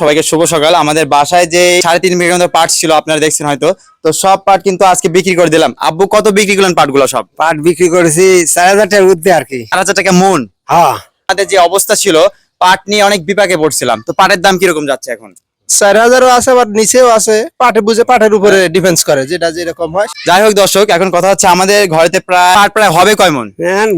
সবাইকে শুভ সকাল। আমাদের বাসায় যে সাড়ে তিন বিঘার মতো পার্ট ছিল আপনারা দেখছেন হয়তো। তো সব পার্ট কিন্তু আজকে বিক্রি করে দিলাম। আব্বু কত বিক্রি করলেন পার্টগুলো সব? পাট বিক্রি করেছি চার হাজার টাকার উঠবে আর কি। চার হাজার টাকা মন? হ্যাঁ। আমাদের যে অবস্থা ছিল পাট নিয়ে অনেক বিপাকে পড়ছিলাম। তো পাটের দাম কীরকম যাচ্ছে এখন? চার হাজারও আছে আবার নিচেও আছে। পাটে বুঝে পাটের উপরে ডিফেন্স করে যেটা যেরকম হয়। যাই হোক দর্শক এখন কথা হচ্ছে আমাদের ঘরেতে প্রায় পাট প্রায় হবে কয় মন?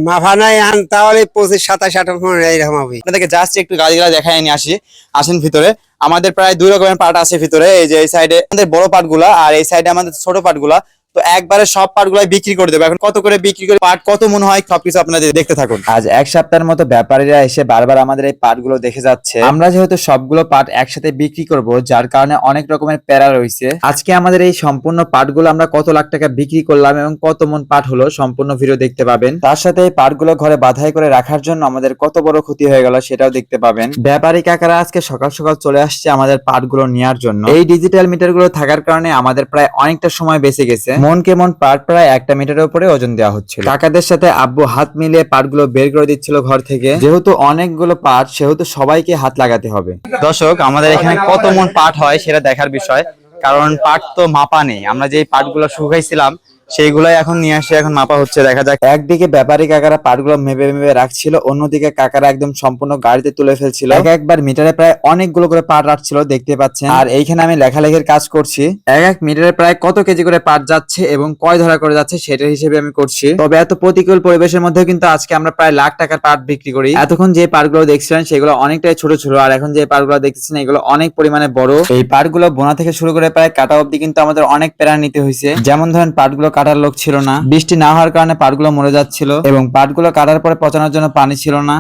মাফা নাই আন তাহলে পঁচিশ সাতাশ আঠাশ মনে এইরকম হবে। আপনাদেরকে জাস্ট একটু দেখায় নিয়ে আসি। আসেন ভিতরে। আমাদের প্রায় দুই রকমের পাট আছে ভিতরে, এই যে এই সাইডে আমাদের বড় পাটগুলা আর এই সাইডে আমাদের ছোট পার্টগুলা। তো একবারে সব পার্ট গুলাই বিক্রি করে দেবো। এখন কত করে বিক্রি করে পার্ট কত মনে হয়, সবকিছু আপনাদের দেখতে থাকুন। আজ এক সপ্তাহের মতো ব্যাপারীরা এসে বারবার আমাদের এই পার্টগুলো দেখে যাচ্ছে। আমরা যেহেতু সবগুলো পার্ট একসাথে বিক্রি করব, যার কারণে অনেক রকমের প্যারা রয়েছে। আজকে আমাদের এই সম্পূর্ণ পার্টগুলো আমরা কত লাখ টাকা বিক্রি করলাম এবং কত মন পার্ট হলো সম্পূর্ণ ভিডিও দেখতে পাবেন। তার সাথে এই পার্টগুলো ঘরে বাধাই করে রাখার জন্য আমাদের কত বড় ক্ষতি হয়ে গেল সেটাও দেখতে পাবেন। ব্যাপারী কাকারা আজকে সকাল সকাল চলে আসছে আমাদের পার্ট পাটগুলো নেওয়ার জন্য। এই ডিজিটাল মিটারগুলো থাকার কারণে আমাদের প্রায় অনেকটা সময় বেঁচে গেছে। মন কে মন পার্ট প্রায় একটা মিটারের উপরে ওজন দেওয়া হচ্ছিল। কাকাদের সাথে আব্বু হাত মিলিয়ে পাটগুলো বের করে দিচ্ছিল ঘর থেকে। যেহেতু অনেকগুলো পার্ট সেহেতু সবাইকে হাত লাগাতে হবে। দর্শক আমাদের এখানে কত মন পার্ট হয় সেটা দেখার বিষয়। কারণ পাট তো মাপা নেই। আমরা যে পাটগুলো শুকাইছিলাম সেইগুলাই এখন নিয়ে আসে, এখন মাপা হচ্ছে। দেখা যাক। একদিকে ব্যাপারী কাকারা পাটগুলো মেপে মেপে রাখছিল, অন্যদিকে কাকারা একদম সম্পূর্ণ গাড়িতে তুলে ফেলছিল। এক একবার মিটারে প্রায় অনেকগুলো করে পাট রাখছিল, দেখতে পাচ্ছেন। আর এইখানে আমি লেখালেখির কাজ করছি। এক এক মিটারে প্রায় কত কেজি করে পাট যাচ্ছে এবং কয় ধরা করে যাচ্ছে সেটার হিসেবে আমি করছি। তবে এত প্রতিকূল পরিবেশের মধ্যে কিন্তু আজকে আমরা প্রায় লাখ টাকার পাট বিক্রি করি। এতক্ষণ যে পাটগুলো দেখছিলেন সেগুলো অনেকটাই ছোট ছিল, আর এখন যে পাটগুলো দেখতেছেন এগুলো অনেক পরিমাণে বড়। এই পাটগুলো বোনা থেকে শুরু করে প্রায় কাটা অব্দি কিন্তু আমাদের অনেক প্যারা নিতে হয়েছে। যেমন ধরেন পাটগুলো কাটার লোক ছিল না। বৃষ্টি না হওয়ার কারণে পাটগুলো মরে যাচ্ছিল এবং পাটগুলো কাটার পরে পচানোর জন্য পানি ছিল না।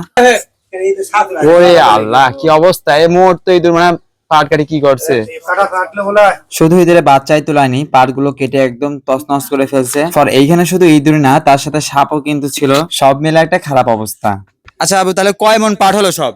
ওরে আল্লাহ কি অবস্থা? এই মুহূর্তে এই মানে পাট কাটি কি করছে? শুধু ইঁদুরে বাচ্চাই তোলায়নি পাটগুলো কেটে একদম তছনছ করে ফেলছে। ফর এইখানে শুধু ইঁদুরই না তার সাথে সাপও কিন্তু ছিল। সব মিলে একটা খারাপ অবস্থা। আচ্ছা আবু তাহলে কয় মন পাট হলো সব?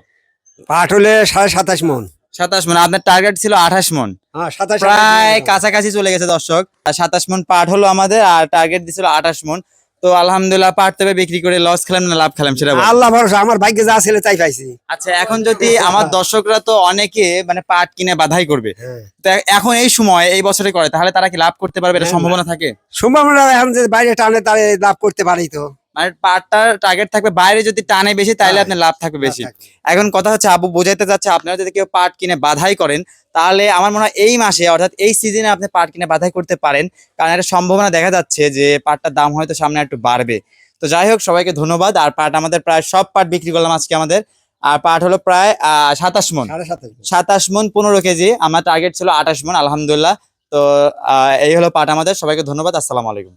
পাট হলে সাড়ে সাতাশ মন। সাতাশ মন আপনার টার্গেট ছিল আঠাশ মন। হ্যাঁ সাতাশ প্রায় কাছাকাছি চলে গেছে দর্শক। আর সাতাশ মন পাট হলো আমাদের আর টার্গেট দিছিল আঠাশ মন। তো আলহামদুলিল্লাহ পাট তবে বিক্রি করে লস খেলাম না লাভ খেলাম সেটা আল্লাহ ভরসা আমার ভাগ্যে যা ছিল তাই পাইছি। আচ্ছা এখন যদি আমার দর্শকরা তো অনেকে মানে পাট কিনে বাধাই করবে। হ্যাঁ। তো এখন এই সময় এই বছরে করে তাহলে তারা কি লাভ করতে পারবে? এটা হ্যাঁ, সম্ভাবনা থাকে? সম্ভাবনা এখন যে বাইরে টানে তাহলে লাভ করতে পারি তো। মানে পাটটার টার্গেট থাকবে বাইরে যদি টানে বেশি তাহলে হ্যাঁ, আপনার লাভ থাকবে বেশি। এখন কথা হচ্ছে আবু বোঝাইতে যাচ্ছে আপনারা যদি কেউ পাট কিনে বাধাই করেন তাহলে আমার মনে হয় এই মাসে অর্থাৎ এই সিজনে আপনি পাট কিনে বাধাই করতে পারেন। কারণ একটা সম্ভাবনা দেখা যাচ্ছে যে পাটটার দাম হয়তো সামনে একটু বাড়বে। তো যাই হোক সবাইকে ধন্যবাদ। আর পাট আমাদের প্রায় সব পাট বিক্রি করলাম আজকে আমাদের। আর পাট হলো প্রায় আহ সাতাশ মন। সাতাশ মন। পনেরো কেজি। আমার টার্গেট ছিল আঠাশ মন আলহামদুলিল্লাহ। তো আহ, এই হলো পাট আমাদের। সবাইকে ধন্যবাদ। আসসালামু আলাইকুম।